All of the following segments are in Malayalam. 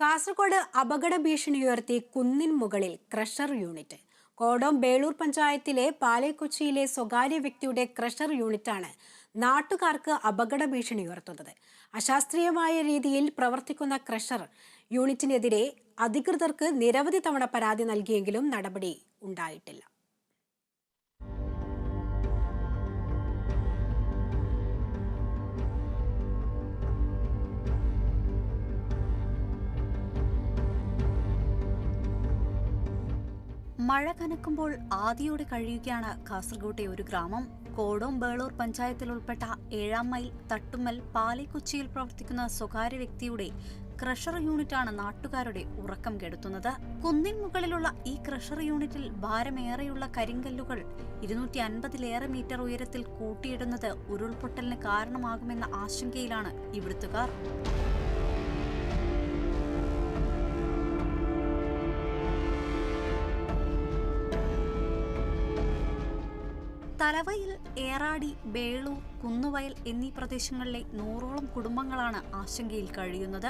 കാസർഗോഡ് അപകട ഭീഷണി ഉയർത്തി കുന്നിൻ മുകളിൽ ക്രഷർ യൂണിറ്റ്. കോടോം ബേളൂർ പഞ്ചായത്തിലെ പാലേക്കൊച്ചിയിലെ സ്വകാര്യ വ്യക്തിയുടെ ക്രഷർ യൂണിറ്റാണ് നാട്ടുകാർക്ക് അപകട ഭീഷണി ഉയർത്തുന്നത്. അശാസ്ത്രീയമായ രീതിയിൽ പ്രവർത്തിക്കുന്ന ക്രഷർ യൂണിറ്റിനെതിരെ അധികൃതർക്ക് നിരവധി തവണ പരാതി നൽകിയെങ്കിലും നടപടി ഉണ്ടായിട്ടില്ല. മഴ കനക്കുമ്പോൾ ആദിയോടെ കഴിയുകയാണ് കാസർഗോട്ടെ ഒരു ഗ്രാമം. കോടോം ബേളൂർ പഞ്ചായത്തിൽ ഉൾപ്പെട്ട ഏഴാം മൈൽ തട്ടുമ്മൽ പാലേക്കൊച്ചിയിൽ പ്രവർത്തിക്കുന്ന സ്വകാര്യ വ്യക്തിയുടെ ക്രഷർ യൂണിറ്റാണ് നാട്ടുകാരുടെ ഉറക്കം കെടുത്തുന്നത്. കുന്നിൻ മുകളിലുള്ള ഈ ക്രഷർ യൂണിറ്റിൽ ഭാരമേറെയുള്ള കരിങ്കല്ലുകൾ ഇരുന്നൂറ്റി അൻപതിലേറെ മീറ്റർ ഉയരത്തിൽ കൂട്ടിയിടുന്നത് ഉരുൾപൊട്ടലിന് കാരണമാകുമെന്ന ആശങ്കയിലാണ് ഇവിടുത്തുകാർ. തലവയിൽ ഏറാടി ബേളൂർ കുന്നുവയൽ എന്നീ പ്രദേശങ്ങളിലെ നൂറോളം കുടുംബങ്ങളാണ് ആശങ്കയിൽ കഴിയുന്നത്.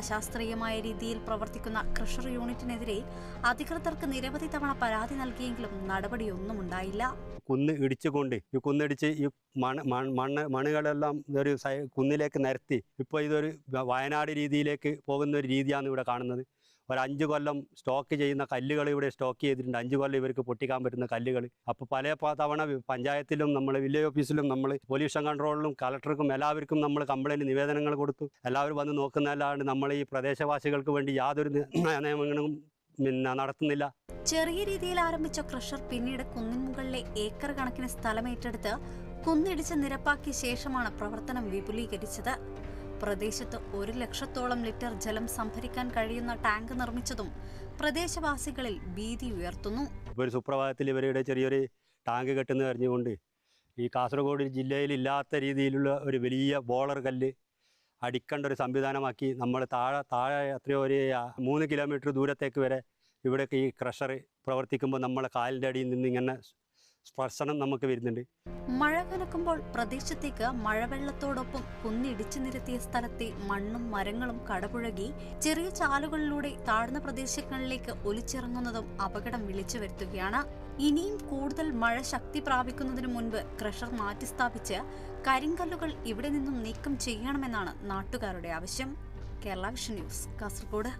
അശാസ്ത്രീയമായ രീതിയിൽ പ്രവർത്തിക്കുന്ന ക്രഷർ യൂണിറ്റിനെതിരെ അധികൃതർക്ക് നിരവധി തവണ പരാതി നൽകിയെങ്കിലും നടപടിയൊന്നും ഉണ്ടായില്ല കുന്ന് ഇടിച്ചുകൊണ്ട് ഈ കുന്നിടിച്ച് ഈ മണ് മണ്ണ് മണ്ണുകളെല്ലാം ഒരു കുന്നിലേക്ക് നിരത്തി ഇപ്പോൾ ഇതൊരു വയനാട് രീതിയിലേക്ക് പോകുന്ന ഒരു രീതിയാണ് ഇവിടെ കാണുന്നത്. ഒരു അഞ്ച് കൊല്ലം സ്റ്റോക്ക് ചെയ്യുന്ന കല്ലുകൾ ഇവിടെ സ്റ്റോക്ക് ചെയ്തിട്ടുണ്ട്. അഞ്ച് കൊല്ലം ഇവർക്ക് പൊട്ടിക്കാൻ പറ്റുന്ന കല്ലുകൾ. അപ്പോൾ പല തവണ പഞ്ചായത്തിലും നമ്മൾ വില്ലേജ് ഓഫീസിലും നമ്മൾ പൊല്യൂഷൻ കൺട്രോളിലും കളക്ടർക്കും എല്ലാവർക്കും നമ്മൾ കംപ്ലൈന്റ് നിവേദനങ്ങൾ കൊടുത്തു. എല്ലാവരും വന്ന് നോക്കുന്നതല്ലാണ്ട് നമ്മൾ ഈ പ്രദേശവാസികൾക്ക് വേണ്ടി യാതൊരു നിയമങ്ങളും പിന്നെ നടത്തുന്നില്ല. ചെറിയ രീതിയിൽ ആരംഭിച്ച ക്രഷർ പിന്നീട് കുന്നിൻ മുകളിലെ ഏക്കർ കണക്കിന് സ്ഥലം ഏറ്റെടുത്ത് കുന്നിടിച്ച് നിരപ്പാക്കിയ ശേഷമാണ് പ്രവർത്തനം വിപുലീകരിച്ചത്. പ്രദേശത്ത് ഒരു ലക്ഷത്തോളം ലിറ്റർ ജലം സംഭരിക്കാൻ കഴിയുന്ന ടാങ്ക് നിർമ്മിച്ചതും പ്രദേശവാസികളിൽ ഭീതി ഉയർത്തുന്നു. ഒരു സുപ്രഭാതത്തിൽ ഇവരുടെ ചെറിയൊരു ടാങ്ക് കെട്ടുന്ന അറിഞ്ഞുകൊണ്ട് ഈ കാസർഗോഡ് ജില്ലയിൽ ഇല്ലാത്ത രീതിയിലുള്ള ഒരു വലിയ ബോളർ കല്ല് അടിക്കേണ്ട ഒരു സംവിധാനമാക്കി നമ്മൾ താഴെ താഴെ എത്രയോ ഒരു മൂന്ന് കിലോമീറ്റർ ദൂരത്തേക്ക് വരെ ഇവിടെയൊക്കെ ഈ ക്രഷർ പ്രവർത്തിക്കുമ്പോൾ നമ്മളെ കാലിന്റെ അടിയിൽ നിന്ന് ഇങ്ങനെ സ്പർശനം നമുക്ക് വരുന്നുണ്ട്. മഴ കനക്കുമ്പോൾ പ്രദേശത്തേക്ക് മഴവെള്ളത്തോടൊപ്പം കുന്നിടിച്ചു നിരത്തിയ സ്ഥലത്തെ മണ്ണും മരങ്ങളും കടപുഴകി ചെറിയ ചാലുകളിലൂടെ താഴ്ന്ന പ്രദേശങ്ങളിലേക്ക് ഒലിച്ചിറങ്ങുന്നതും അപകടം വിളിച്ചു വരുത്തുകയാണ്. ഇനിയും കൂടുതൽ മഴ ശക്തി പ്രാപിക്കുന്നതിന് മുൻപ് ക്രഷർ മാറ്റിസ്ഥാപിച്ച് കരിങ്കല്ലുകൾ ഇവിടെ നിന്നും നീക്കം ചെയ്യണമെന്നാണ് നാട്ടുകാരുടെ ആവശ്യം. Kerala vision news Kasaragod.